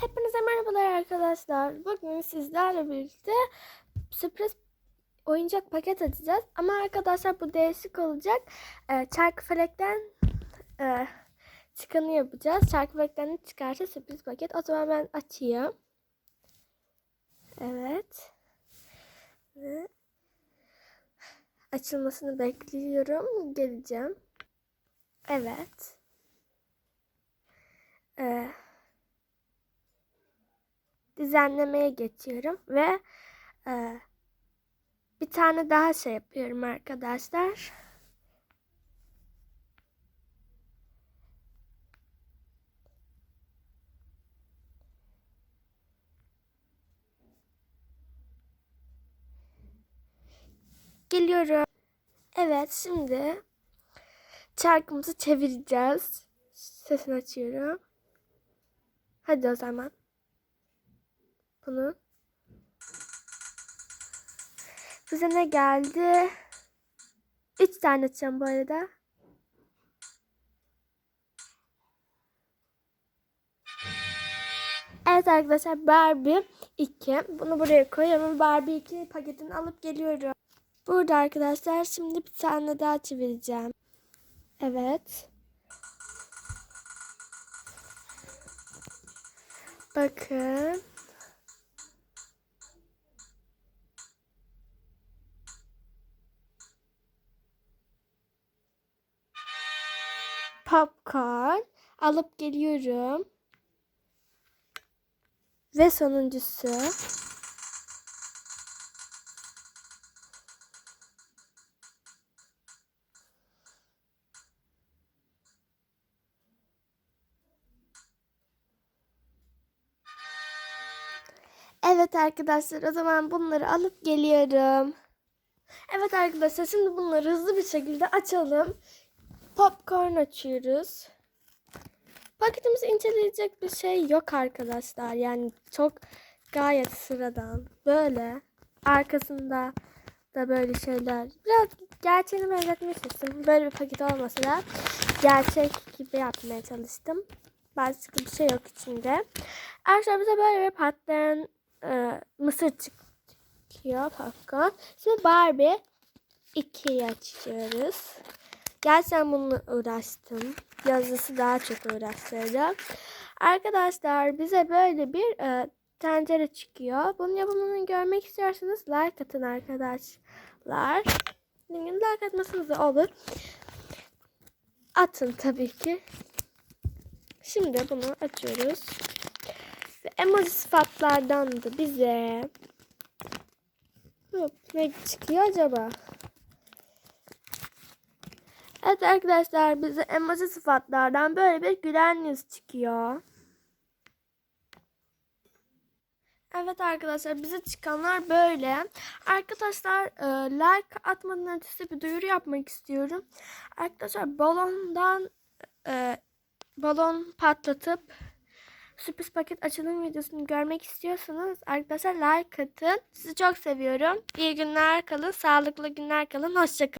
Hepinize merhabalar arkadaşlar. Bugün sizlerle birlikte sürpriz oyuncak paket açacağız. Ama arkadaşlar bu değişik olacak. Ee, Çarkıfelek'ten e, çıkanı yapacağız. Çarkıfelek'ten çıkarsa sürpriz paket. O zaman ben açayım. Evet. Ve açılmasını bekliyorum. Geleceğim. Evet. Ee, düzenlemeye geçiyorum ve e, bir tane daha şey yapıyorum arkadaşlar. Geliyorum. Evet şimdi çarkımızı çevireceğiz. Sesini açıyorum. Hadi o zaman. Bunu. Bize ne geldi? Üç tane açacağım bu arada. Evet arkadaşlar Barbie 2. Bunu buraya koyuyorum. Barbie 2 paketini alıp geliyorum. Burada arkadaşlar şimdi bir tane daha çevireceğim. Evet. Bakın. Popcorn alıp geliyorum. Ve sonuncusu. Evet arkadaşlar o zaman bunları alıp geliyorum. Evet arkadaşlar şimdi bunları hızlı bir şekilde açalım. Popcorn açıyoruz. Paketimizi inceleyecek bir şey yok arkadaşlar. Yani çok gayet sıradan. Böyle arkasında da böyle şeyler. Biraz gerçeğini benzetmeye çalıştım. Böyle bir paket olmasa da gerçek gibi yapmaya çalıştım. Başka bir şey yok içinde. Arkadaşlar bize böyle bir patlayan e, mısır çıkıyor popcorn. Şimdi Barbie 2'yi açıyoruz. Gerçekten bununla uğraştım. Yazısı daha çok uğraştırdı. Arkadaşlar bize böyle bir e, tencere çıkıyor. Bunun yapımını görmek istiyorsanız like atın arkadaşlar. Like atmasanız da olur. Atın tabii ki. Şimdi bunu açıyoruz. Ve emoji sıfatlardan da bize Hop, ne çıkıyor acaba? Evet arkadaşlar bize emoji sıfatlardan böyle bir gülen yüz çıkıyor. Evet arkadaşlar bize çıkanlar böyle. Arkadaşlar e, like atmadan önce size bir duyuru yapmak istiyorum. Arkadaşlar balondan e, balon patlatıp sürpriz paket açılım videosunu görmek istiyorsanız arkadaşlar like atın. Sizi çok seviyorum. İyi günler kalın, sağlıklı günler kalın. Hoşçakalın.